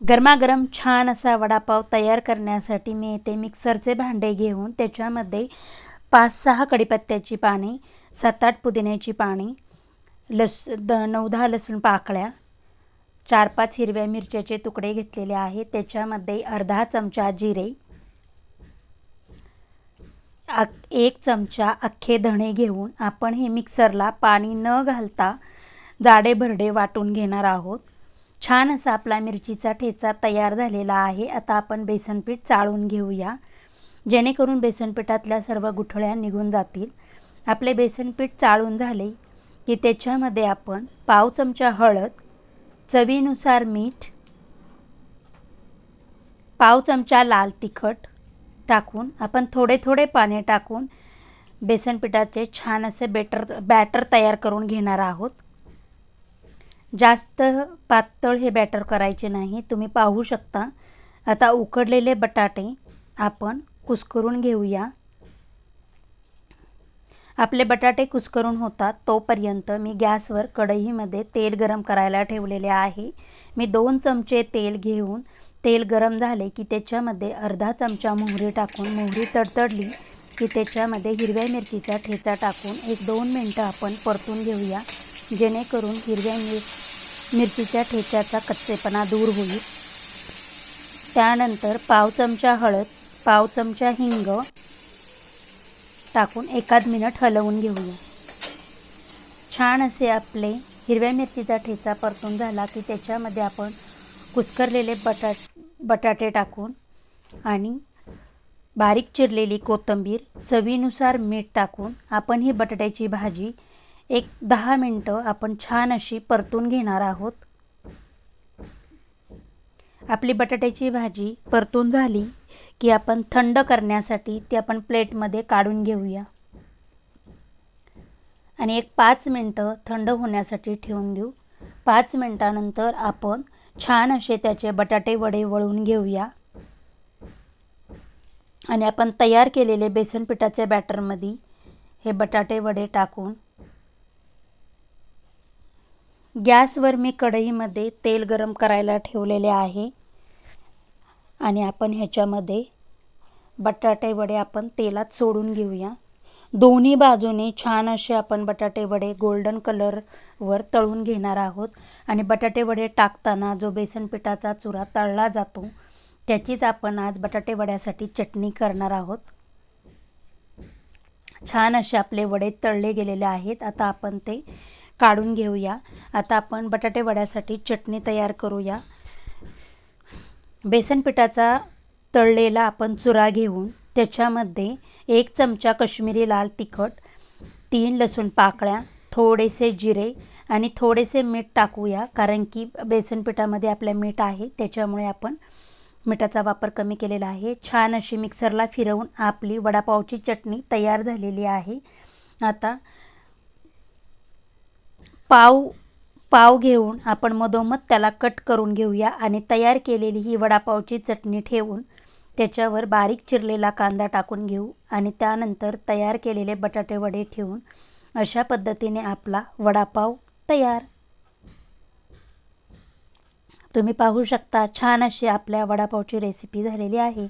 गरमागरम छान असा वडापाव तयार करण्यासाठी मी येथे मिक्सरचे भांडे घेऊन. त्याच्यामध्ये पाच सहा कडीपत्त्याची पाने सात आठ पुदिन्याची पाने लस द नऊ दहा लसूण पाकळ्या चार पाच हिरव्या मिरच्याचे तुकडे घेतलेले आहेत. त्याच्यामध्ये अर्धा चमचा जिरे एक चमचा अख्खे धणे घेऊन आपण हे मिक्सरला पाणी न घालता जाडे भरडे वाटून घेणार आहोत. छान असा आपला मिरचीचा ठेचा तयार झालेला आहे. आता आपण बेसनपीठ चाळून घेऊया. जेणेकरून बेसनपीठातल्या सर्व गुठळ्या निघून जातील. आपले बेसनपीठ चाळून झाले की त्याच्यामध्ये आपण पाव चमचा हळद चवीनुसार मीठ पाव चमचा लाल तिखट टाकून आपण थोडे थोडे पाणी टाकून बेसनपिठाचे छान असे बेटर बॅटर तयार करून घेणार आहोत. जास्त पातळ हे बॅटर करायचे नाही. तुम्ही पाहू शकता. आता उकडलेले बटाटे आपण कुस्करून घेऊया. आपले बटाटे कुस्करून होतात. तोपर्यंत मी गॅसवर कढईमध्ये तेल गरम करायला ठेवलेले आहे. मी दोन चमचे तेल घेऊन तेल गरम झाले की त्याच्यामध्ये अर्धा चमचा मोहरी टाकून मोहरी तडतडली की त्याच्यामध्ये हिरव्या मिरचीचा ठेचा टाकून एक दोन मिनटं आपण परतून घेऊया. जेणेकरून हिरव्या मिर मिरचीच्या ठेच्याचा कच्चेपणा दूर होईल. त्यानंतर पाव चमचा हळद पाव चमचा हिंग टाकून एखाद मिनिट हलवून घेऊया. छान असे आपले हिरव्या मिरचीचा ठेचा परतून झाला की त्याच्यामध्ये आपण कुस्करलेले बटा बटाटे टाकून आणि बारीक चिरलेली कोथिंबीर चवीनुसार मीठ टाकून आपण ही बटाट्याची भाजी एक दहा मिनटं आपण छान अशी परतून घेणार आहोत. आपली बटाट्याची भाजी परतून झाली की आपण थंड करण्यासाठी ती आपण प्लेटमध्ये काढून घेऊया. आणि एक पाच मिनटं थंड होण्यासाठी ठेवून देऊ. पाच मिनटानंतर आपण छान असे त्याचे बटाटे वडे वळून घेऊया. आणि आपण तयार केलेले बेसन पिठाच्या बॅटरमध्ये हे बटाटे वडे टाकून गॅसवर मी कढईमध्ये तेल गरम करायला ठेवलेले आहे. आणि आपण ह्याच्यामध्ये बटाटे वडे आपण तेलात सोडून घेऊया. दोन्ही बाजूने छान असे आपण बटाटे वडे गोल्डन कलरवर तळून घेणार आहोत. आणि बटाटे वडे टाकताना जो बेसन पिठाचा चुरा तळला जातो त्याचीच आपण आज बटाटे वड्यासाठी चटणी करणार आहोत. छान असे आपले वडे तळले गेलेले आहेत. आता आपण ते काढून घेऊया. आता आपण बटाटे वड्यासाठी चटणी तयार करूया. बेसन पिठाचा तळलेला आपण चुरा घेऊन त्याच्यामध्ये एक चमचा कश्मीरी लाल तिखट तीन लसूण पाकळ्या थोडेसे जिरे आणि थोडेसे मीठ टाकूया. कारण की बेसन पिठामध्ये आपल्या मीठ आहे त्याच्यामुळे आपण मिठाचा वापर कमी केलेला आहे. छान अशी मिक्सरला फिरवून आपली वडापावची चटणी तयार झालेली आहे. आता पाव पाव घेऊन आपण मधोमध त्याला कट करून घेऊया आणि तयार केलेली ही वडापावची चटणी ठेवून त्याच्यावर बारीक चिरलेला कांदा टाकून घेऊ आणि त्यानंतर तयार केलेले बटाटे वडे ठेवून अशा पद्धतीने आपला वडापाव तयार. तुम्ही पाहू शकता छान अशी आपल्या वडापावची रेसिपी झालेली आहे.